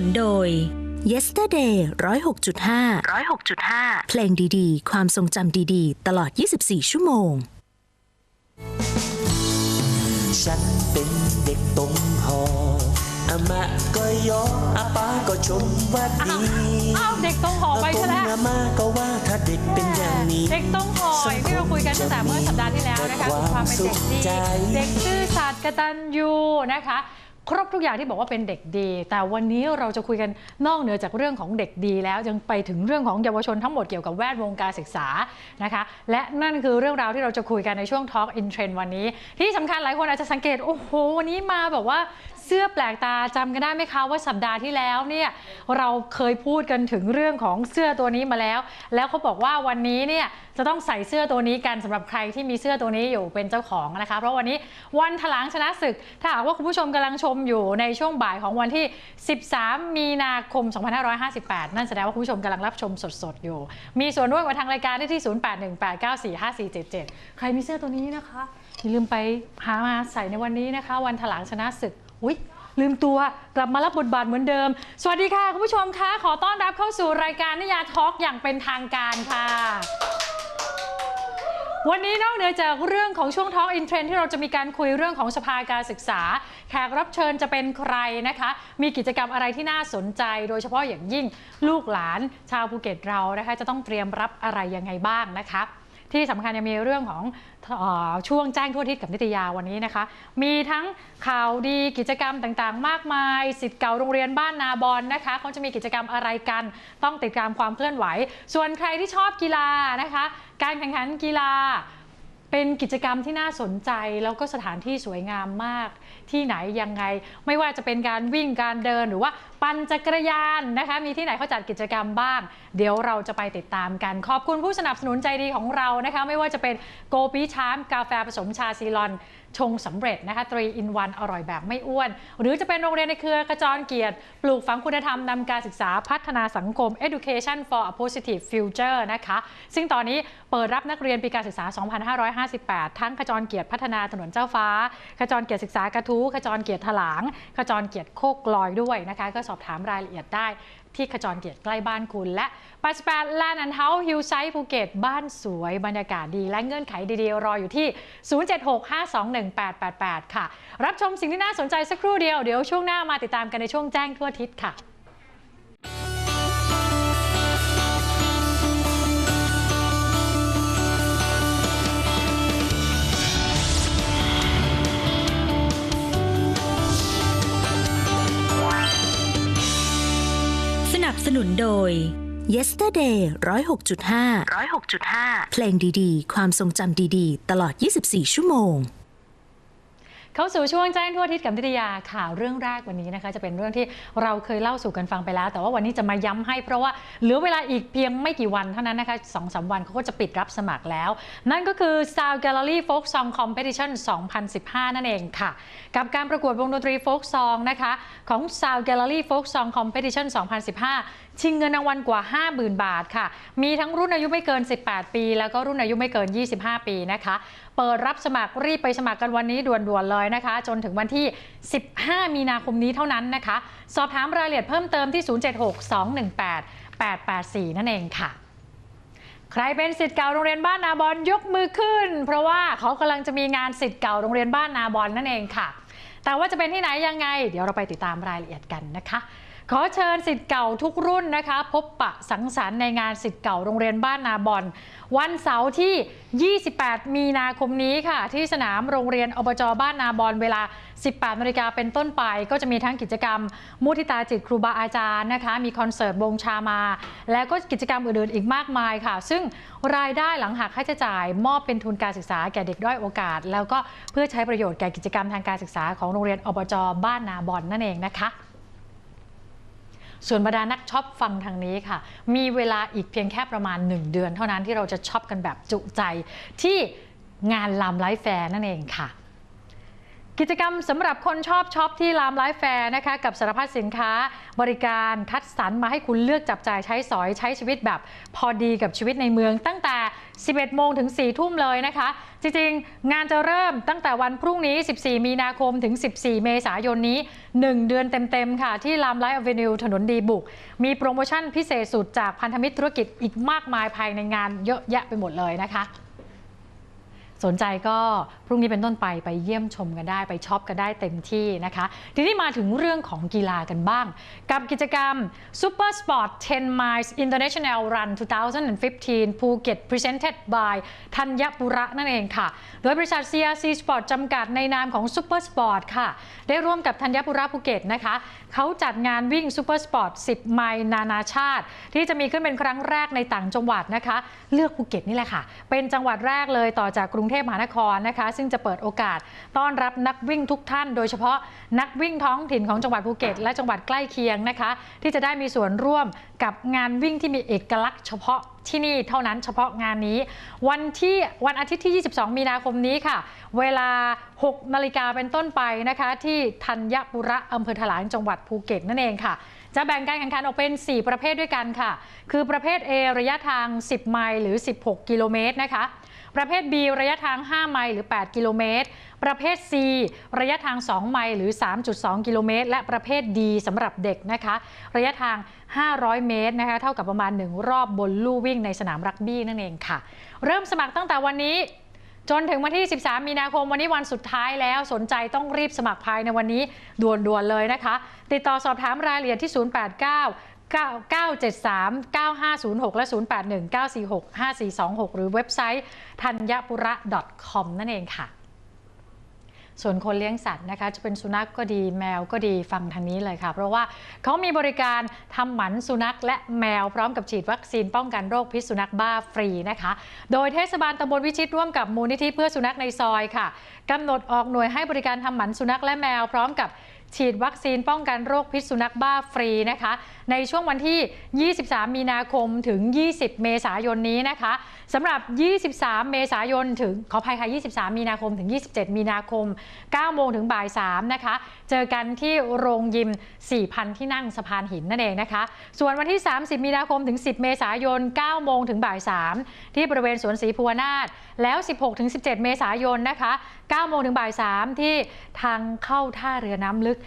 นับสนุนโดย Yesterday 106.5 106.5 เพลงดีๆ ความทรงจำดีๆ ตลอด 24 ชั่วโมง ฉันเป็นเด็กตรงหออามาก็ยออาป้าก็ชมว่าดีอ้าวเด็กต้องหอไปอาซะแล้วอามาก็ว่าถ้าเด็กเป็นอย่างนี้ เด็กต้องหอยที่เราคุยกันตั้งแต่เมื่อสัปดาห์ที่แล้วนะคะคือความเป็นเด็กดี เด็กซื่อสัตย์กตัญญูนะคะ ครบทุกอย่างที่บอกว่าเป็นเด็กดี แต่วันนี้เราจะคุยกันนอกเหนือจากเรื่องของเด็กดีแล้วยังไปถึงเรื่องของเยาวชนทั้งหมดเกี่ยวกับแวดวงการศึกษานะคะ และนั่นคือเรื่องราวที่เราจะคุยกันในช่วง Talk in Trend วันนี้ ที่สำคัญหลายคนอาจจะสังเกต โอ้โห วันนี้มาแบบว่าเสื้อแปลกตาจำกันได้ไหมคะว่าสัปดาห์ที่แล้วเนี่ยเราเคยพูดกันถึงเรื่องของเสื้อตัวนี้มาแล้ว แล้วเขาบอกว่าวันนี้เนี่ยจะต้องใส่เสื้อตัวนี้กันสำหรับใครที่มีเสื้อตัวนี้อยู่เป็นเจ้าของนะคะ เพราะวันนี้วันถลางชนะศึก ถ้าหากว่าคุณผู้ชมกำลังชมอยู่ในช่วงบ่ายของวันที่ 13 มีนาคม 2558 นั่นแสดงว่าคุณผู้ชมกำลังรับชมสดๆอยู่ มีส่วนร่วมกับทางรายการได้ที่ 0818945477 ใครมีเสื้อตัวนี้นะคะอย่าลืมไปหามาใส่ในวันนี้นะคะ วันถลางชนะศึก อุ๊ยลืมตัวกลับมารับบทบาทเหมือนเดิม สวัสดีค่ะ คุณผู้ชมคะขอต้อนรับเข้าสู่รายการนิยาทอล์กอย่างเป็นทางการค่ะ วันนี้นอกเหนือจากเรื่องของช่วงท้องอินเทรนที่เราจะมีการคุยเรื่องของสภาการศึกษา แขกรับเชิญจะเป็นใครนะคะ มีกิจกรรมอะไรที่น่าสนใจ โดยเฉพาะอย่างยิ่งลูกหลานชาวภูเก็ตเรานะคะ จะต้องเตรียมรับอะไรยังไงบ้างนะคะ ที่สำคัญยังมีเรื่องของออช่วงแจ้งทั่วทิศกับนิตยาวันนี้นะคะ มีทั้งข่าวดีกิจกรรมต่างๆ มากมายสิทธิ์เก่าโรงเรียนบ้านนาบอนนะคะเขาจะมีกิจกรรมอะไรกันต้องติดตามความเคลื่อนไหว ส่วนใครที่ชอบกีฬานะคะ การแข่งขันกีฬาเป็นกิจกรรมที่น่าสนใจแล้วก็สถานที่สวยงามมากที่ไหนยังไง ไม่ว่าจะเป็นการวิ่งการเดินหรือว่า ปั่นจักรยานนะคะ มีที่ไหนเขาจัดกิจกรรมบ้าง เดี๋ยวเราจะไปติดตามกัน ขอบคุณผู้สนับสนุนใจดีของเรานะคะ ไม่ว่าจะเป็นโกปีชามกาแฟผสมชาซีลอนชงสำเร็จนะคะ3 in 1อร่อยแบบไม่อ้วน หรือจะเป็นโรงเรียนในเครือกระจรเกียรติ ปลูกฝังคุณธรรมนำการศึกษาพัฒนาสังคม Education for a Positive Future นะคะ ซึ่งตอนนี้เปิดรับนักเรียนปีการศึกษา 2558 ทั้งขจรเกียรติพัฒนาถนนเจ้าฟ้าขจรเกียรติศึกษากระทู้ขจรเกียรติถลางขจรเกียรติโคกลอยด้วยนะคะก็สอบถามรายละเอียดได้ ที่ขจรเกียรติใกล้บ้านคุณ และ88 Land and House Hill Side ภูเก็ตบ้านสวยบรรยากาศดี และเงื่อนไขดีๆ รออยู่ที่ 076-521-888 ค่ะ รับชมสิ่งที่น่าสนใจสักครู่เดียว เดี๋ยวช่วงหน้ามาติดตามกันในช่วงแจ้งทั่วทิศค่ะ นับสนุนโดย Yesterday 106.5 106.5 เพลงดีๆ ความทรงจำดีๆ ตลอด 24 ชั่วโมง เข้าสู่ช่วงแจ้งทั่วอาทิศกับนิตยาข่าวเรื่องแรกวันนี้นะคะ จะเป็นเรื่องที่เราเคยเล่าสู่กันฟังไปแล้ว แต่ว่าวันนี้จะมาย้ำให้เพราะว่าเหลือเวลาอีกเพียงไม่กี่วันเท่านั้นนะคะสองสามวันเขาก็จะปิดรับสมัครแล้ว นั่นก็คือ Sound Gallery Folk Song Competition 2015 นั่นเองค่ะ กับการประกวดวงดนตรีโฟกซองนะคะของ Sound Gallery Folk Song Competition 2015 ชิงเงินรางวัลกว่า 50,000 บาทค่ะ มีทั้งรุ่นอายุไม่เกิน 18 ปี แล้วก็รุ่นอายุไม่เกิน 25 ปีนะคะเปิดรับสมัครรีบไปสมัครกันวันนี้ด่วนๆเลยนะคะ จนถึงวันที่ 15 มีนาคมนี้เท่านั้นนะคะ สอบถามรายละเอียดเพิ่มเติมที่ 076-218-884 นั่นเองค่ะใครเป็นสิทธิ์เก่าโรงเรียนบ้านนาบอนยกมือขึ้น เพราะว่าเขากำลังจะมีงานสิทธิ์เก่าโรงเรียนบ้านนาบอนนั่นเองค่ะ แต่ว่าจะเป็นที่ไหนยังไง เดี๋ยวเราไปติดตามรายละเอียดกันนะคะ ขอเชิญสิทธิ์เก่าทุกรุ่นนะคะ พบปะสังสรรค์ในงานสิทธิ์เก่าโรงเรียนบ้านนาบอนวันเสาร์ที่ 28 มีนาคมนี้ค่ะ ที่สนามโรงเรียนอบจบ้านนาบอนเวลา 18นาฬิกาเป็นต้นไป ก็จะมีทั้งกิจกรรม มุทิตาจิตครูบาอาจารย์นะคะ มีคอนเสิร์ตวงชามา แล้วก็กิจกรรมอื่นๆอีกมากมายค่ะ ซึ่งรายได้หลังหักค่าใช้จ่าย มอบเป็นทุนการศึกษาแก่เด็กด้อยโอกาส แล้วก็เพื่อใช้ประโยชน์แก่กิจกรรมทางการศึกษาของโรงเรียนอบจบ้านนาบอนนั่นเองนะคะ ส่วนบรรดานักช็อปฟังทางนี้ค่ะ มีเวลาอีกเพียงแค่ประมาณ 1 เดือน เท่านั้นที่เราจะช็อปกันแบบจุใจที่งานลามไลฟ์แฟร์นั่นเองค่ะ กิจกรรมสำหรับคนชอบช็อปที่รามไลฟ์แฟร์นะคะกับสารพัดสินค้าบริการคัดสรรมาให้คุณเลือกจับจ่ายใช้สอยใช้ชีวิตแบบพอดีกับชีวิตในเมือง ตั้งแต่ 11 โมงถึง 4 ทุ่มเลยนะคะ จริงๆ งานจะเริ่มตั้งแต่วันพรุ่งนี้ 14 มีนาคมถึง 14 เมษายนนี้ 1 เดือนเต็มๆ ค่ะ ที่รามไลฟ์อเวนิวถนนดีบุก มีโปรโมชั่นพิเศษสุดจากพันธมิตรธุรกิจอีกมากมายภายในงานเยอะแยะไปหมดเลยนะคะ สนใจก็พรุ่งนี้เป็นต้นไปไปเยี่ยมชมกันได้ไปช็อปกันได้เต็มที่นะคะ ทีนี้มาถึงเรื่องของกีฬากันบ้าง กับกิจกรรม Super Sport 10 Miles International Run 2015ภูเก็ต Presented by ธัญบุระนั่นเองค่ะ โดยบริษัท CRC Sport จำกัดในนามของ Super Sport ค่ะ ได้ร่วมกับธัญบุระภูเก็ตนะคะ เขาจัดงานวิ่ง Super Sport 10 ไมล์นานาชาติ ที่จะมีขึ้นเป็นครั้งแรกในต่างจังหวัดนะคะ เลือกภูเก็ตนี่แหละค่ะ เป็นจังหวัดแรกเลยต่อจากกรุงเทพมหานครนะคะ ซึ่งจะเปิดโอกาสต้อนรับนักวิ่งทุกท่าน โดยเฉพาะนักวิ่งท้องถิ่นของจังหวัดภูเก็ต และจังหวัดใกล้เคียงนะคะ ที่จะได้มีส่วนร่วมกับงานวิ่งที่มีเอกลักษณ์เฉพาะที่นี่เท่านั้นเฉพาะงานนี้ วันที่วันอาทิตย์ที่ 22 มีนาคมนี้ค่ะ เวลา 6 นาฬิกาเป็นต้นไปนะคะ ที่ธัญบุระอำเภอถลางจังหวัดภูเก็ตนั่นเองค่ะ จะแบ่งการแข่งขันออกเป็น 4 ประเภทด้วยกันค่ะ คือประเภท A ระยะทาง 10 ไมล์หรือ 16 กิโลเมตรนะคะ ประเภท B ระยะทาง 5 ไมล์หรือ 8 กิโลเมตร ประเภท C ระยะทาง 2 ไมล์หรือ 3.2 กิโลเมตร และประเภท D สำหรับเด็กนะคะ ระยะทาง 500 เมตรนะคะ เท่ากับประมาณ 1 รอบบนลู่วิ่งในสนามรักบี้นั่นเองค่ะ เริ่มสมัครตั้งแต่วันนี้จนถึงวันที่ 13 มีนาคม วันนี้วันสุดท้ายแล้ว สนใจต้องรีบสมัครภายในวันนี้ด่วนๆเลยนะคะ ติดต่อสอบถามรายละเอียดที่ 089 973 9506 และ 081 946 5426 หรือเว็บไซต์ธัญปุระ .com นั่นเองค่ะ ส่วนคนเลี้ยงสัตว์นะคะ จะเป็นสุนัขกก็ดีแมวก็ดีฟังทางนี้เลยค่ะ เพราะว่าเขามีบริการทำหมันสุนัขและแมวพร้อมกับฉีดวัคซีนป้องกันโรคพิษสุนัขบ้าฟรีนะคะ โดยเทศบาลตำบลวิชิตร่วมกับมูลนิธิเพื่อสุนัขในซอยค่ะกำหนดออกหน่วยให้บริการทำหมันสุนัขและแมวพร้อมกับ ฉีดวัคซีนป้องกันโรคพิษสุนัขบ้าฟรีนะคะ ในช่วงวันที่ 23 มีนาคมถึง 20 เมษายนนี้นะคะสำหรับ 23 เมษายนถึงขออภัยค่ะ 23 มีนาคมถึง 27 มีนาคม 9 โมงถึงบ่าย 3 นะคะ เจอกันที่โรงยิม 4,000 ที่นั่งสะพานหินนั่นเองนะคะ ส่วนวันที่ 30 มีนาคมถึง 10 เมษายน 9 โมงถึงบ่าย 3 ที่บริเวณสวนศรีภูวนาถแล้ว 16 ถึง 17 เมษายนนะคะ 9 โมงถึงบ่าย 3 ที่ทางเข้าท่าเรือน้ำลึก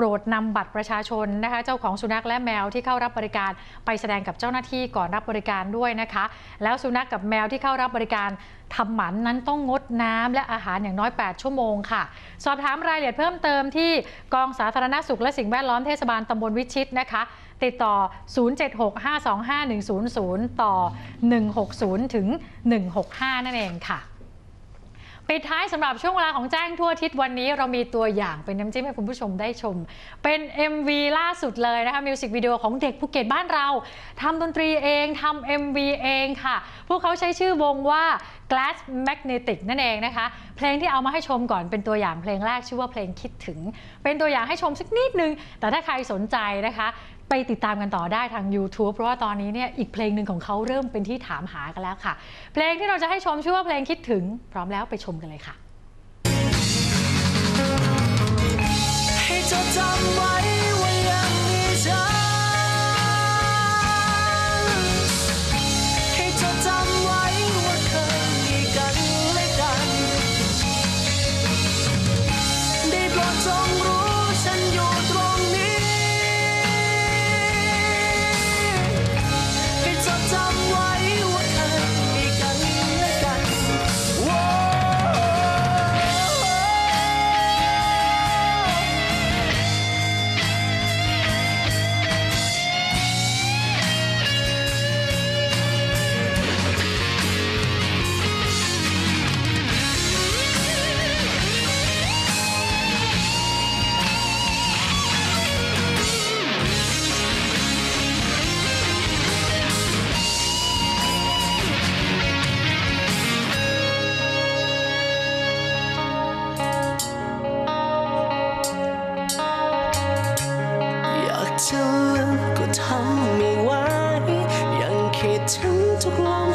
ปรดนำบัตรประชาชนนะคะเจ้าของสุนัขและแมวที่เข้ารับบริการไปแสดงกับเจ้าหน้าที่ก่อนรับบริการด้วยนะคะ แล้วสุนัขกับแมวที่เข้ารับบริการทำหมันนั้นต้องงดน้ำและอาหารอย่างน้อย 8 ชั่วโมงค่ะ สอบถามรายละเอียดเพิ่มเติมที่กองสาธารณสุขและสิ่งแวดล้อมเทศบาลตำบลวิชิตนะคะติดต่อ 076-525-100 ต่อ 160 ถึง 165 นั่นเองค่ะ ปิดท้ายสำหรับช่วงเวลาของแจ้งทั่วทิศวันนี้เรามีตัวอย่างเป็นน้ำจิ้มให้คุณผู้ชมได้ชม เป็น MV ล่าสุดเลยนะคะมิวสิกวิดีโอของเด็กภูเก็ตบ้านเราทำดนตรีเองทำ MV เองค่ะ พวกเขาใช้ชื่อวงว่า Glass Magnetic นั่นเองนะคะ เพลงที่เอามาให้ชมก่อนเป็นตัวอย่างเพลงแรกชื่อว่าเพลงคิดถึง เป็นตัวอย่างให้ชมสักนิดนึง แต่ถ้าใครสนใจนะคะ ไปติดตามกันต่อได้ทาง YouTube เพราะว่าตอนนี้เนี่ยอีกเพลงหนึ่งของเขาเริ่มเป็นที่ถามหากันแล้วค่ะ เพลงที่เราจะให้ชมชื่อว่าเพลงคิดถึง พร้อมแล้วไปชมกันเลยค่ะ ให้จดจำไว้ ถึง